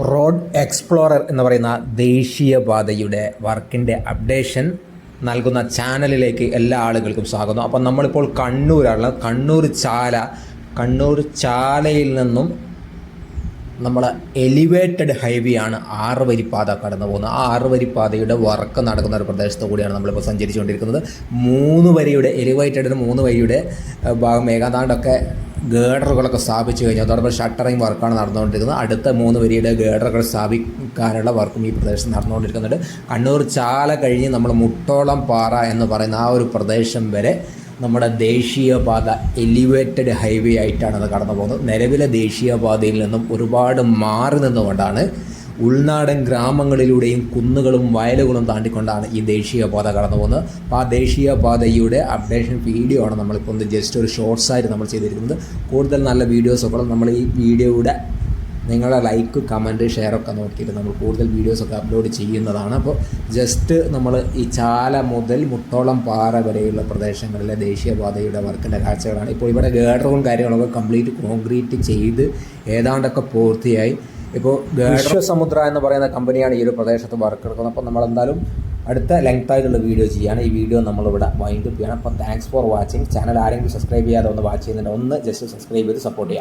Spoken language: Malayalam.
റോഡ് എക്സ്പ്ലോറർ എന്ന് പറയുന്ന ദേശീയപാതയുടെ വർക്കിന്റെ അപ്ഡേഷൻ നൽകുന്ന ചാനലിലേക്ക് എല്ലാ ആളുകൾക്കും സ്വാഗതം. അപ്പം നമ്മളിപ്പോൾ കണ്ണൂരാണ് കണ്ണൂർ ചാല കണ്ണൂർ ചാലയിൽ നിന്നും നമ്മൾ എലിവേറ്റഡ് ഹൈവേ ആണ് ആറ് വരിപ്പാത കടന്നു പോകുന്നത്. ആ ആറ് വരിപ്പാതയുടെ വർക്ക് നടക്കുന്ന ഒരു പ്രദേശത്ത് കൂടിയാണ് നമ്മളിപ്പോൾ സഞ്ചരിച്ചുകൊണ്ടിരിക്കുന്നത്. മൂന്ന് വരിയുടെ എലിവേറ്റഡിന് മൂന്ന് വരിയുടെ ഭാഗം ഏകാന്താണ്ടൊക്കെ ഗേഡറുകളൊക്കെ സ്ഥാപിച്ചു കഴിഞ്ഞു. അതോടൊപ്പം ഷട്ടറിങ് വർക്കാണ് നടന്നുകൊണ്ടിരിക്കുന്നത്. അടുത്ത മൂന്ന് വരിയുടെ ഗേഡറുകൾ സ്ഥാപിക്കാനുള്ള വർക്കും ഈ പ്രദേശത്ത് നടന്നുകൊണ്ടിരിക്കുന്നുണ്ട്. കണ്ണൂർ ചാല കഴിഞ്ഞ് നമ്മൾ മുട്ടോളം പാറ എന്ന് പറയുന്ന ആ ഒരു പ്രദേശം വരെ നമ്മുടെ ദേശീയപാത എലിവേറ്റഡ് ഹൈവേ ആയിട്ടാണ് അത് കടന്നു പോകുന്നത് നിലവിലെ ദേശീയപാതയിൽ നിന്നും ഒരുപാട് മാറി നിന്നുകൊണ്ടാണ് ഉൾനാടൻ ഗ്രാമങ്ങളിലൂടെയും കുന്നുകളും വയലുകളും താണ്ടിക്കൊണ്ടാണ് ഈ ദേശീയപാത കടന്നു പോകുന്നത്. അപ്പോൾ ആ ദേശീയപാതയുടെ അപ്ഡേഷൻ വീഡിയോ ആണ് നമ്മളിപ്പോൾ ഒന്ന് ജസ്റ്റ് ഒരു ഷോർട്സ് ആയിട്ട് നമ്മൾ ചെയ്തിരിക്കുന്നത്. കൂടുതൽ നല്ല വീഡിയോസൊക്കെ നമ്മൾ ഈ വീഡിയോയുടെ നിങ്ങളുടെ ലൈക്ക് കമന്റ് ഒക്കെ നോക്കിയിട്ട് നമ്മൾ കൂടുതൽ വീഡിയോസൊക്കെ അപ്ലോഡ് ചെയ്യുന്നതാണ്. അപ്പോൾ ജസ്റ്റ് നമ്മൾ ഈ ചാല മുതൽ മുട്ടോളം പാറ വരെയുള്ള പ്രദേശങ്ങളിലെ ദേശീയപാതയുടെ വർക്കിന്റെ കാഴ്ചകളാണ്. ഇപ്പോൾ ഇവിടെ ഗേഡറും കാര്യങ്ങളൊക്കെ കംപ്ലീറ്റ് കോൺക്രീറ്റ് ചെയ്ത് ഏതാണ്ടൊക്കെ പൂർത്തിയായി. ഇപ്പോൾ വിശ്വസമുദ്ര എന്ന് പറയുന്ന കമ്പനിയാണ് ഈ ഒരു പ്രദേശത്ത് വർക്ക് എടുക്കുന്നത് അപ്പോൾ നമ്മളെന്തായാലും അടുത്ത ലെങ്ത് ആയിട്ടുള്ള വീഡിയോ ചെയ്യാണ്. ഈ വീഡിയോ നമ്മളിവിടെ വൈൻഡ് അപ്പ് ചെയ്യണം. അപ്പോൾ താങ്ക്സ് ഫോർ വാച്ചിങ് ചാനൽ ആരെങ്കിലും സബ്സ്ക്രൈബ് ചെയ്യാതെ ഒന്ന് വാച്ച് ചെയ്യുന്നുണ്ട് ഒന്ന് ജസ്റ്റ് സബ്സ്ക്രൈബ് ചെയ്ത് സപ്പോർട്ട് ചെയ്യാം.